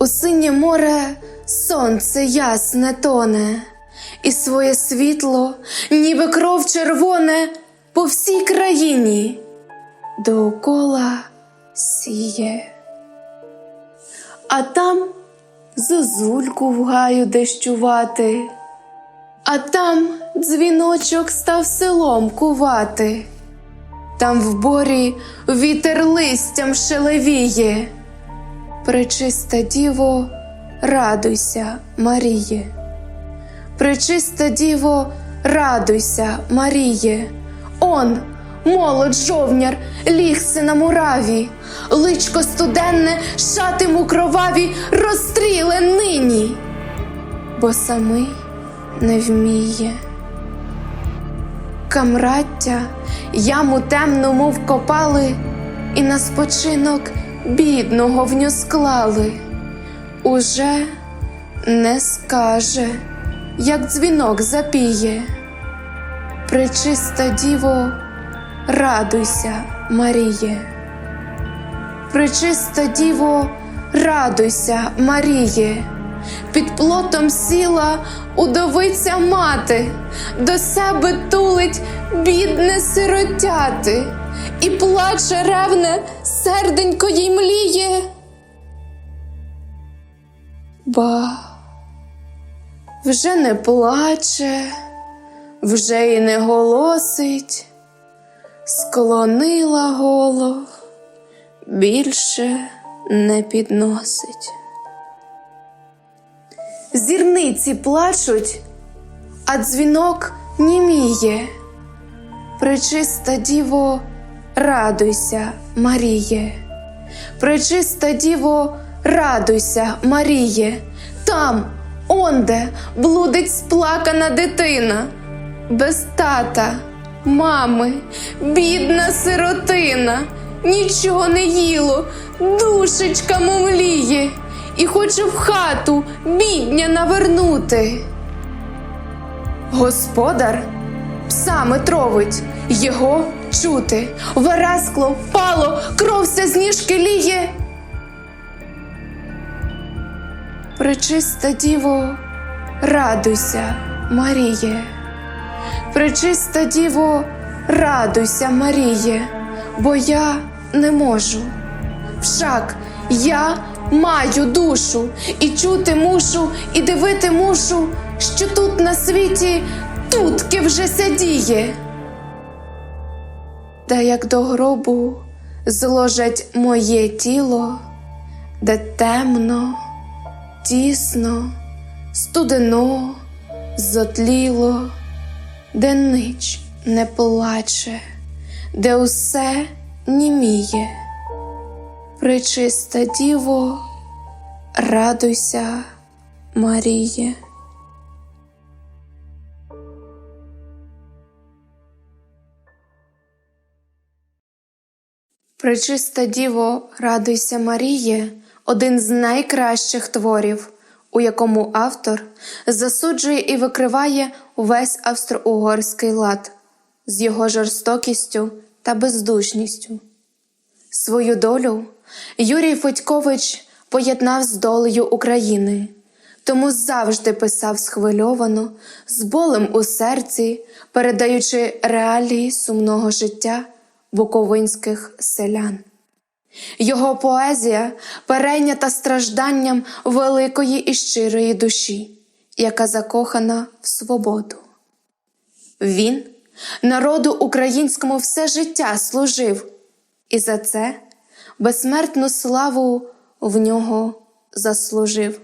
У синє море сонце ясне тоне, і своє світло, ніби кров червоне, по всій країні доокола сіє. А там зозульку в гаю дещувати, а там дзвіночок став селом кувати, там в борі вітер листям шелевіє. Пречиста діво, радуйся, Маріє. Пречиста діво, радуйся, Маріє. Он, молод жовняр, лігся на мураві, личко студенне, шати му кроваві, розстріле нині, бо самий не вміє. Камраття яму темному вкопали, і на спочинок бідного в ню склали. Уже не скаже, як дзвінок запіє. Пречиста діво, радуйся, Маріє. Пречиста діво, радуйся, Маріє. Під плотом сіла удовиця мати, до себе тулить бідне сиротяти, і плаче ревне, серденько їй мліє. Ба вже не плаче, вже й не голосить, склонила голов, більше не підносить. Зірниці плачуть, а дзвінок німіє. Пречиста діво, радуйся, Маріє. Пречиста діво, радуйся, Маріє. Там, онде, блудить сплакана дитина, без тата, мами, бідна сиротина, нічого не їло, душечка мумліє, і хоче в хату бідня навернути. Господар псами тровить, його чути, верескло впало, кровся з ніжки ліє. Пречиста діво, радуйся, Маріє. Пречиста діво, радуйся, Маріє, бо я не можу. Však я маю душу, і чути мушу, і дивити мушу, що тут на світі тутки вже сядіє. Та як до гробу зложать моє тіло, де темно, тісно, студено, зотліло, де нич не плаче, де усе німіє. Пречиста діво, радуйся, Маріє. Пречиста діво, радуйся, Маріє, один з найкращих творів, у якому автор засуджує і викриває увесь австро-угорський лад з його жорстокістю та бездушністю. Свою долю Юрій Федькович поєднав з долею України, тому завжди писав схвильовано, з болем у серці, передаючи реалії сумного життя буковинських селян. Його поезія перейнята стражданням великої і щирої душі, яка закохана в свободу. Він народу українському все життя служив, і за це безсмертну славу в нього заслужив.